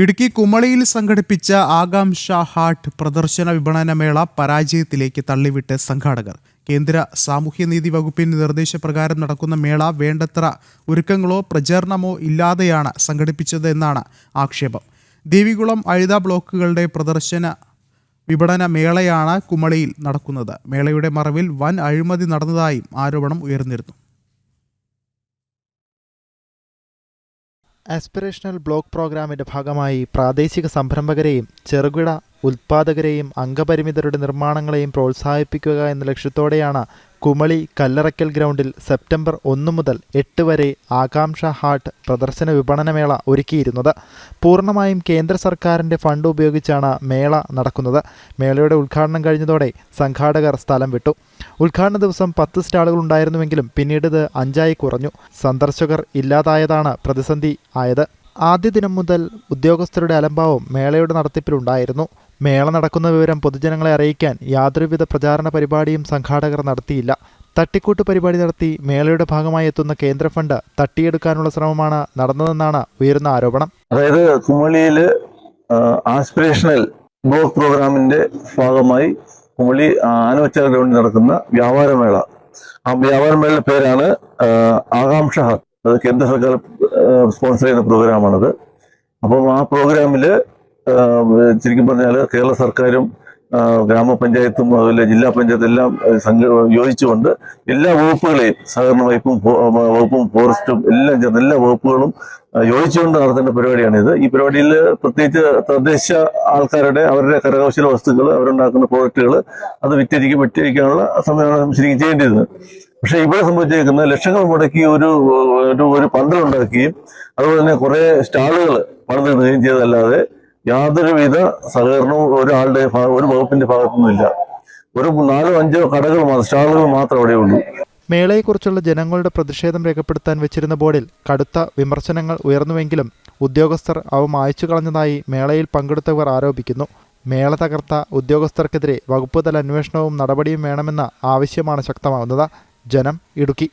ഇടുക്കി കുമളിയിൽ സംഘടിപ്പിച്ച ആകാംക്ഷ ഹാട്ട് പ്രദർശന വിപണന മേള പരാജയത്തിലേക്ക് തള്ളിവിട്ട് സംഘാടകർ. കേന്ദ്ര സാമൂഹ്യനീതി വകുപ്പിന്റെ നിർദ്ദേശപ്രകാരം നടക്കുന്ന മേള വേണ്ടത്ര ഒരുക്കങ്ങളോ പ്രചരണമോ ഇല്ലാതെയാണ് സംഘടിപ്പിച്ചത് എന്നാണ് ആക്ഷേപം. ദേവികുളം അഴുത ബ്ലോക്കുകളുടെ പ്രദർശന വിപണന മേളയാണ് കുമളിയിൽ നടക്കുന്നത്. മേളയുടെ മറവിൽ വൻ അഴിമതി നടന്നതായും ആരോപണം ഉയർന്നിരുന്നു. ആസ്പിറേഷണൽ ബ്ലോക്ക് പ്രോഗ്രാമിന്റെ ഭാഗമായി പ്രാദേശിക സംരംഭകരെയും ചെറുകിട ഉൽപാദകരെയും അംഗപരിമിതരുടെ നിർമ്മാണങ്ങളെയും പ്രോത്സാഹിപ്പിക്കുക എന്ന ലക്ഷ്യത്തോടെയാണ് കുമളി കല്ലറയ്ക്കൽ ഗ്രൗണ്ടിൽ സെപ്റ്റംബർ ഒന്ന് മുതൽ എട്ട് വരെ ആകാംക്ഷ ഹാർട്ട് പ്രദർശന വിപണനമേള ഒരുക്കിയിരുന്നത്. പൂർണമായും കേന്ദ്ര സർക്കാരിന്റെ ഫണ്ട് ഉപയോഗിച്ചാണ് മേള നടക്കുന്നത്. മേളയുടെ ഉദ്ഘാടനം കഴിഞ്ഞതോടെ സംഘാടകർ സ്ഥലം വിട്ടു. ഉദ്ഘാടന ദിവസം പത്ത് സ്റ്റാളുകൾ ഉണ്ടായിരുന്നുവെങ്കിലും പിന്നീട് ഇത് അഞ്ചായി കുറഞ്ഞു. സന്ദർശകർ ഇല്ലാതായതാണ് പ്രതിസന്ധി ആയത്. ആദ്യ ദിനം മുതൽ ഉദ്യോഗസ്ഥരുടെ അലംഭാവം മേളയുടെ നടത്തിപ്പിലുണ്ടായിരുന്നു. മേള നടക്കുന്ന വിവരം പൊതുജനങ്ങളെ അറിയിക്കാൻ യാതൊരുവിധ പ്രചാരണ പരിപാടിയും സംഘാടകർ നടത്തിയില്ല. തട്ടിക്കൂട്ട് പരിപാടി നടത്തി മേളയുടെ ഭാഗമായി എത്തുന്ന കേന്ദ്ര ഫണ്ട് തട്ടിയെടുക്കാനുള്ള ശ്രമമാണ് നടന്നതെന്നാണ് ഉയരുന്ന ആരോപണം. അതായത് കുമളിയിൽ ആസ്പിറേഷണൽ ബ്ലോക്ക് പ്രോഗ്രാമിന്റെ ഭാഗമായി കുമളി ആനവച്ചാൽ ഗ്രൗണ്ടിൽ നടക്കുന്ന വ്യാപാരമേള. ആ വ്യാപാരമേളയുടെ പേരാണ് ആകാംക്ഷ അത് കേന്ദ്ര സർക്കാർ സ്പോൺസർ ചെയ്യുന്ന പ്രോഗ്രാമാണത്. അപ്പം ആ പ്രോഗ്രാമിൽ ശരിക്കും പറഞ്ഞാൽ കേരള സർക്കാരും ഗ്രാമപഞ്ചായത്തും അതുപോലെ ജില്ലാ പഞ്ചായത്തും എല്ലാം സംഘ യോജിച്ചുകൊണ്ട് എല്ലാ വകുപ്പുകളെയും സഹകരണ വകുപ്പും വകുപ്പും ഫോറസ്റ്റും എല്ലാം ചേർന്ന് എല്ലാ വകുപ്പുകളും യോജിച്ചുകൊണ്ട് നടത്തേണ്ട പരിപാടിയാണിത്. ഈ പരിപാടിയിൽ പ്രത്യേകിച്ച് തദ്ദേശ ആൾക്കാരുടെ അവരുടെ കരകൗശല വസ്തുക്കൾ അവരുണ്ടാക്കുന്ന പ്രോഡക്റ്റുകൾ അത് വിറ്റഴിക്കും വിറ്റഴിക്കാനുള്ള സംവിധാനം ശരിക്കും ചെയ്യേണ്ടിയിരുന്നത് പക്ഷെ ഇവിടെ സംഭവിച്ചേക്കുന്ന ലക്ഷങ്ങൾ മുടക്കി ഒരു ഒരു ഒരു പന്തൽ ഉണ്ടാക്കുകയും അതുപോലെ തന്നെ കുറെ സ്റ്റാളുകൾ പണിതിടുകയും ചെയ്തല്ലാതെ യാതൊരുവിധ സഹകരണവും ഒരാളുടെ ഒരു വകുപ്പിന്റെ ഭാഗത്തുനിന്നില്ല ഒരു നാലോ അഞ്ചോ കടകൾ സ്റ്റാളുകൾ മാത്രം അവിടെ ഉള്ളൂ. മേളയെക്കുറിച്ചുള്ള ജനങ്ങളുടെ പ്രതിഷേധം രേഖപ്പെടുത്താൻ വെച്ചിരുന്ന ബോർഡിൽ കടുത്ത വിമർശനങ്ങൾ ഉയർന്നുവെങ്കിലും ഉദ്യോഗസ്ഥർ അവ മായച്ചു കളഞ്ഞതായി മേളയിൽ പങ്കെടുത്തവർ ആരോപിക്കുന്നു. മേള തകർത്ത ഉദ്യോഗസ്ഥർക്കെതിരെ വകുപ്പുതല അന്വേഷണവും നടപടിയും വേണമെന്ന ആവശ്യമാണ് ശക്തമാവുന്നത് ജനം ഇടുക്കി